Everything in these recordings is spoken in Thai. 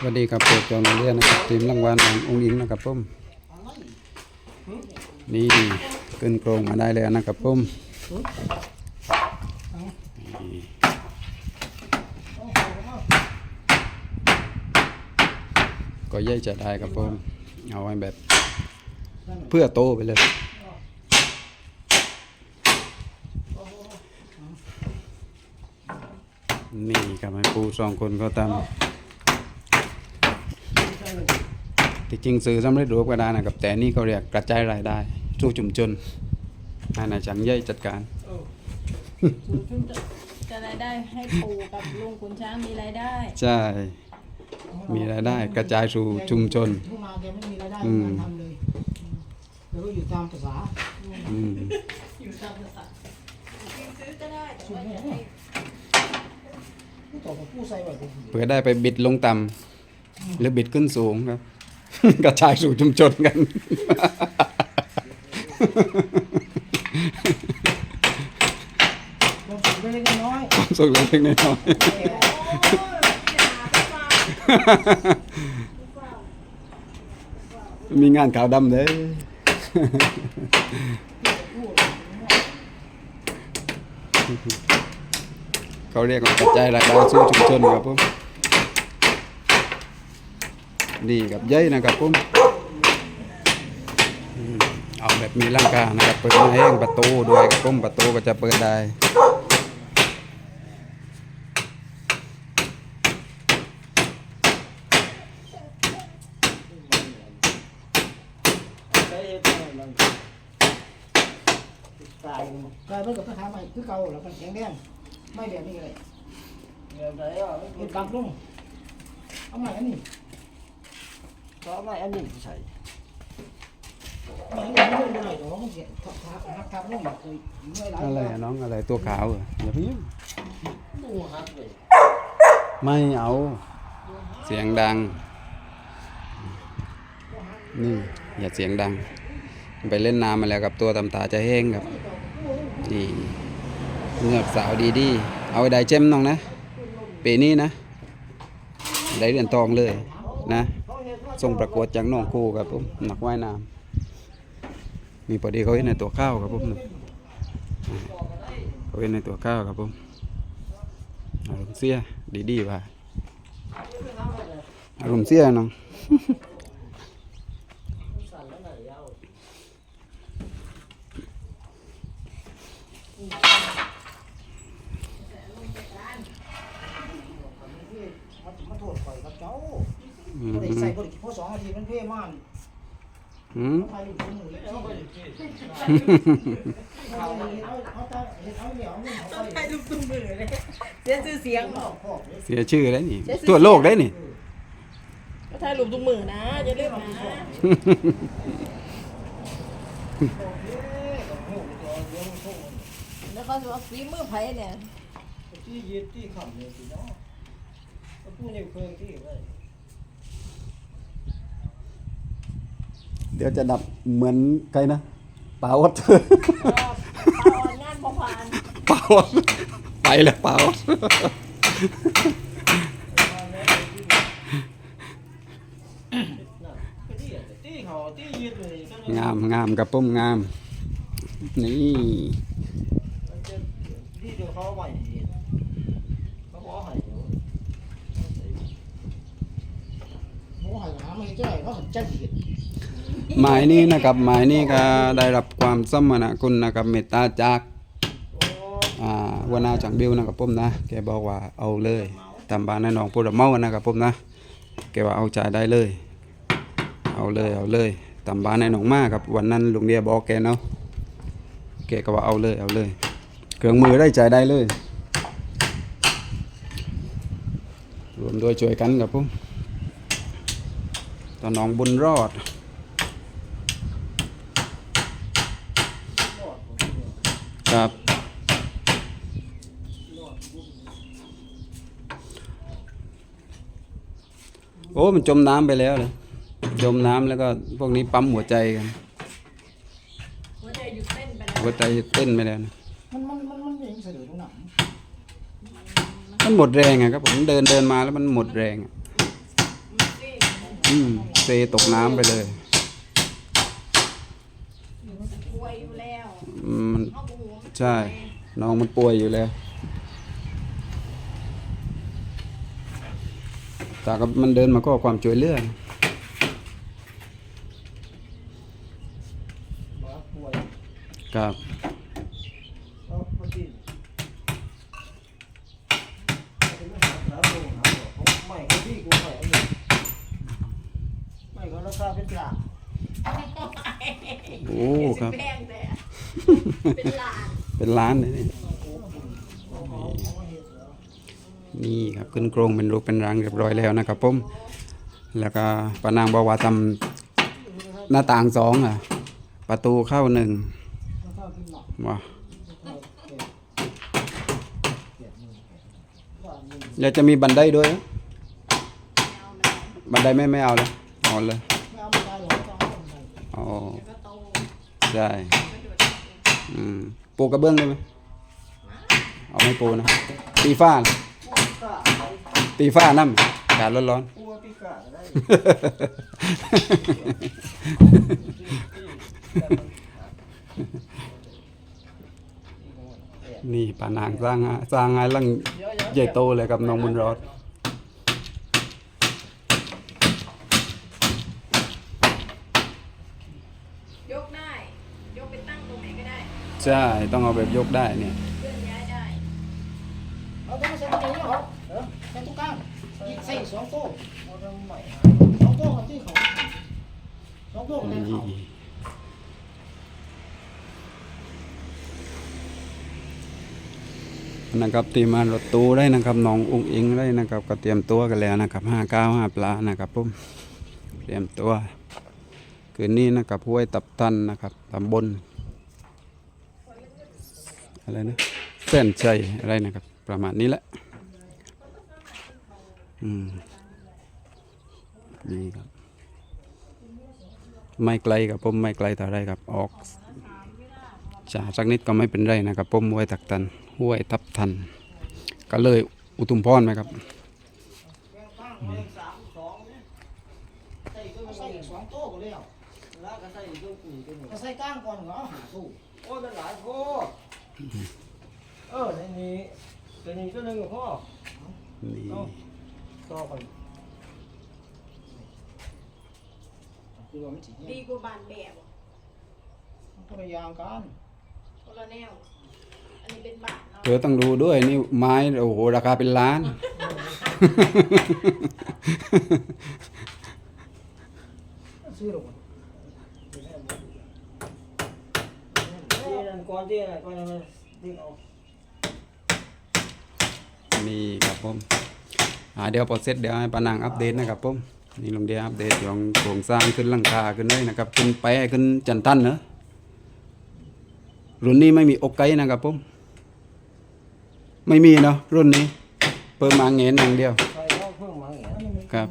สวัสดีครับโปรดจองโรงเรียนนะครับทีมรางวัลขององค์หญิงนะครับผมนี่ขึ้นโครงมาได้แล้วนะครับผมนี่ก็ย่อยจะได้ครับผมเอาไว้แบบเพื่อโตไปเลยนี่ครับให้ปูสองคนเขาทำ ที่จริงซื้อสำเร็จรูปก็ได้นะครับ แต่นี่เขาเรียกกระจายรายได้สู่ชุมชนให้นายจังเย่ยจัดการจะรายได้ให้ปู่กับลุงขุนช้างมีรายได้ ใช่ มีรายได้กระจายสู่ชุมชน ทุ่งนาแกไม่มีรายได้อืม การทำเลยแล้วก็อยู่ตามภาษาอืมอยู่ตามภาษาซื้อก็ได้แต่ว่าอย่าให้ผู้ต่อกับผู้ใส่ไว้ผมเพื่อได้ไปบิดลงต่ำหรือบิดขึ้นสูงครับ กระจายสู่ชุมชนกันลงทุนไปเล็กน้อยความสุขเล็กๆน้อยๆมีงานขาวดำเด้อเขาเรียกว่ากระจายรายได้สู่ชุมชนครับผม นี่กับเย้ยนะครับผมอืมเอาแบบมีร่างกานะครับเปิดมาแห้งประตูด้วยครับผมประตูก็จะเปิดได้กลายกลายเป็นกับทหารใหม่คือเก่าแล้วมันแข็งแรงไม่แบบนี้เลยเดี๋ยวไหนอะเห็นกลับลุงเอาใหม่อันนี้ ก็ไม่อันนี้ใส่อะไรอะน้องอะไรตัวขาวเหรออย่าไปยุ่งไม่เอา เสียงดัง นี่ อย่าเสียงดัง ไปเล่นน้ำมาแล้วกับตัวตำตาจะแห้งครับนี่เงือกสาวดีดีเอาไว้ได้เจมน้องนะ ปีนี้นะ ได้เหรียญทองเลยนะ ส่งประกวดจากน้องคูครับผมนักว่ายน้ำมีพอดีเขาเห็นในตัวข้าวครับผมเขาเห็นในตัวข้าวครับผมอารมณ์เสียดีดีๆว่าอารมณ์เสียน้อง มาโทษข่อยกับเจ้า อื บ่ได้ ม ใส่บ่ได้พอสองนาทีมันเพ่มากอืม ไปอยู่ตรงมือเลยเอาไปเอาเอาเอาเอาเหนียวนี่เอาต้องไปให้ลูกตุ้มมือเลยเสียชื่อเสียงพ่อพ่อเลยเสียชื่อได้นี่ทั่วโลกได้นี่ ก็ถ่ายรูปตุ้มมือนะอย่าลืมนะแล้วเขาจะว่าฝีมือไผ่เนี่ยที่ยึดที่ขำเลยสิเนาะก็พูดในเพิ่งที่ไว้ เดี๋ยวจะดับเหมือนใครนะปาวดก็ปลาอ่อนงานพอผ่านปาวดไปแล้วปาวดก็ที่ที่เขาที่ยึดเลยก็งามงามกับปุ้มงาม นี่มันจะที่เดียวเขาใหม่เขาบอกให้โอ้ยหาไม่เจ้าเขาจะดีด หมายนี้นะครับหมายนี้ก็ได้รับความสมณคุณนะครับเมตตาจากอ่าวนาจังบิวนะครับผมนะแกบอกว่าเอาเลยทำบ้านให้น้องพูดเมานะครับผมนะแกว่าเอาจ่ายได้เลย เอาเลยเอาเลยทำบ้านให้น้องมากครับวันนั้นลุงเดียบอกแกเนาะแกก็ว่าเอาเลยเอาเลย เครื่องมือได้จ่ายได้เลย รวมด้วยช่วยกันครับผมตอนน้องบุญรอด ครับ โอ้ มันจมน้ำไปแล้วเลยจมน้ำแล้วก็พวกนี้ปั๊มหัวใจกัน หัวใจหยุดเต้นไปแล้วหัวใจเต้นไปแล้วนะมันมันมันมันยังเสด็จตรงนั้นมันหมดแรงอะครับผมเดินเดินมาแล้วมันหมดแรงอะมอืมเซตกน้ำไปเลย ป่วยอยู่แล้วอืมมันเอาหัวมันใช่ น้องมันป่วยอยู่แล้วแต่ก็มันเดินมาก็ความช่วยเหลือหมาป่วยครับเอาไปกินเอาไปหาหาโรงหาหมอเขาไม่เขาที่กูไม่เอาอยู่ไม่เขาราคาเป็นหลัก โอ้ครับ แพงแต่เป็นหลานเป็นล้านเลยนี่นี่ครับขึ้นโครงเป็นรูปเป็นรังเรียบร้อยแล้วนะครับผมแล้วก็ปานางบอกว่าทำหน้าต่างสองอะ ประตูเข้าหนึ่งแล้วก็ขึ้นหลักว้าแล้วจะมีบันไดด้วยเหรอเอามันบันไดไม่ไม่เอาเลยเอาเลย ไม่ได้อ๋อก็โตใช่ก็โดดอืมปูกระเบื้องได้ไหมเอาไม่ปูนะตีฝ้าล่ะกล้าตีฝ้าน้ำอากาศร้อนกลัวปีกาได้ๆนี่ป่านางสร้างสร้างไงลังใหญ่โตเลยกับน้องบุญรอด ยกได้ ยกไปตั้งตรงไหนก็ได้ ใช่ ต้องเอาแบบยกได้เนี่ยเคลื่อนย้ายได้เอาตัวมาใส่ตรงนี้เหรอเออใส่ตรงกลางอีกใส่สองโต๊ะเอาทำใหม่สองโต๊ะกับที่เขาสองโต๊ะกับที่เขานะครับตีมารถตู้ได้นะครับน้องอุ้งอิงได้นะครับ ก็เตรียมตัวกันแล้วนะครับห้าเก้าห้าปลานะครับผมเตรียมตัว คืนนี้นะครับห้วยตับตันนะครับตำบล อะไรนะเส้นใจอะไรนะครับ ประมาณนี้แหละอืมดีครับ ไม่ไกลกับผมไม่ไกลเท่าไรครับ ออกจากสักนิดก็ไม่เป็นไรนะครับผมห้วยตักตันห้วยทับทัน ก็เลยอุทุมพรไหมครับสามสองเนี่ยใส่ก็เอาใส่อีกสองโต๊ะก็แล้วแล้วก็ใส่ก็ปุ๋ยกันหมดก็ใส่กลางก่อนเหรอหาตู้โอ้เป็นหลายโค เออในนี้ตัวนี้ตัวหนึ่งกับพ่อนี่ ต่อไปคือว่ามันสิดีกว่าบานแบบคนละอย่างกันคนละแนว อันนี้เป็นบาทเนาะเธอต้องดูด้วยนี่ไม้โอ้โหราคาเป็นล้าน ซื้อหรอกที่นั่น ก่อนที่อะไรก่อนนั้นดึงเอานี่ครับผมอ่าเดี๋ยวพอเสร็จเดี๋ยวให้ปานางอัปเดตนะครับผมนี่ลงเดียอัปเดตของโครงสร้างขึ้นหลังคาขึ้นเลยนะครับขึ้นไปขึ้นจันทันเนอะรุ่นนี้ไม่มีอกไกนะครับผมไม่มีเนาะรุ่นนี้ เปิดมาเงนอย่างเดียวใส่ก็เพิ่งเดียอันนี้มันครับ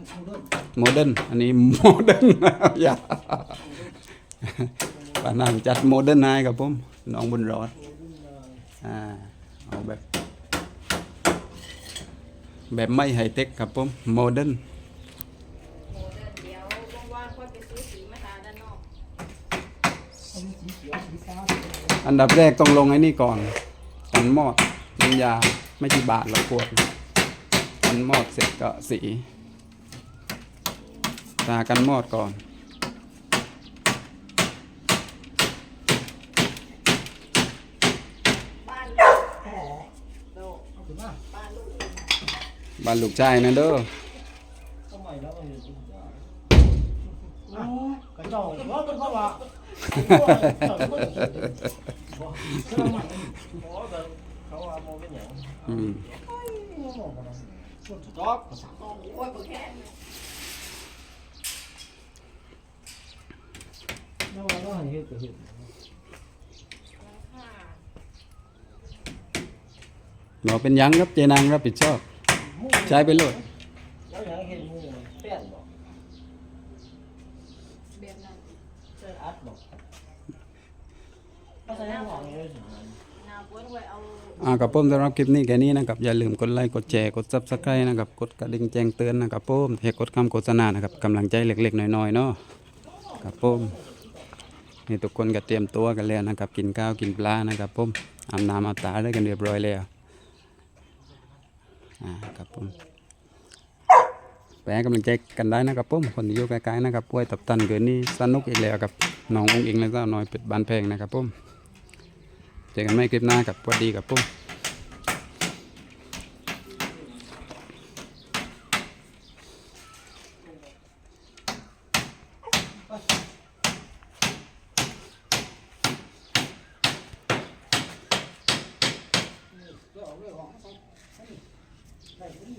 โมเดิร์นอันนี้โมเดิร์นอย่าปานางจัดโมเดิร์นให้ครับผม น้องบุญรอดอ่าเอาแบบ แบบไม่ไฮเทคครับผมโมเดิร์นเดี๋ยวว่างๆค่อยไปซื้อสีมาทาด้านนอกอันดับแรกต้องลงไอ้นี่ก่อนกันมอดน้ำยาไม่กี่บาทหรอกขวดกันมอดเสร็จก็สี ตากันมอดก่อน บ้านลูกโด เอาขึ้นมา บ้านลูกบ้านลูกชายนะเด้อทำไมแล้วมันอยู่ เราเป็นยังครับเจนางรับผิดชอบ ใช้ไปโลดแล้วยังเห็นมูเปี้ยนบอกแบบนั้นเส้นอัดบอกก็ใส่หม้อนี่เลยนาบุวนไว้เอาอ่ากับผมสำหรับคลิปนี้แค่นี้นะครับ อย่าลืมกดไลค์กดแชร์กด Subscribe นะครับ กดกระดิ่งแจ้งเตือนนะครับผมให้กดคำโฆษณานะครับกำลังใจเล็กๆน้อยๆเนาะครับผมนี่ทุกคนก็เตรียมตัวกันแล้วนะครับ กินข้าวกินปลานะครับผมอาบน้ำอาบตาได้กันเรียบร้อยแล้ว อ่าครับผมไปให้กำลังใจกันได้นะครับผมคนที่อยู่ใกล้ๆนะครับป่วยตับตันเกินนี่สนุกอีกแล้วกับน้ององค์อิงและเจ้าน้อยเป็ดบานแพงนะครับผมเจอกันใหม่คลิปหน้ากับสวัสดีครับผม Gracias.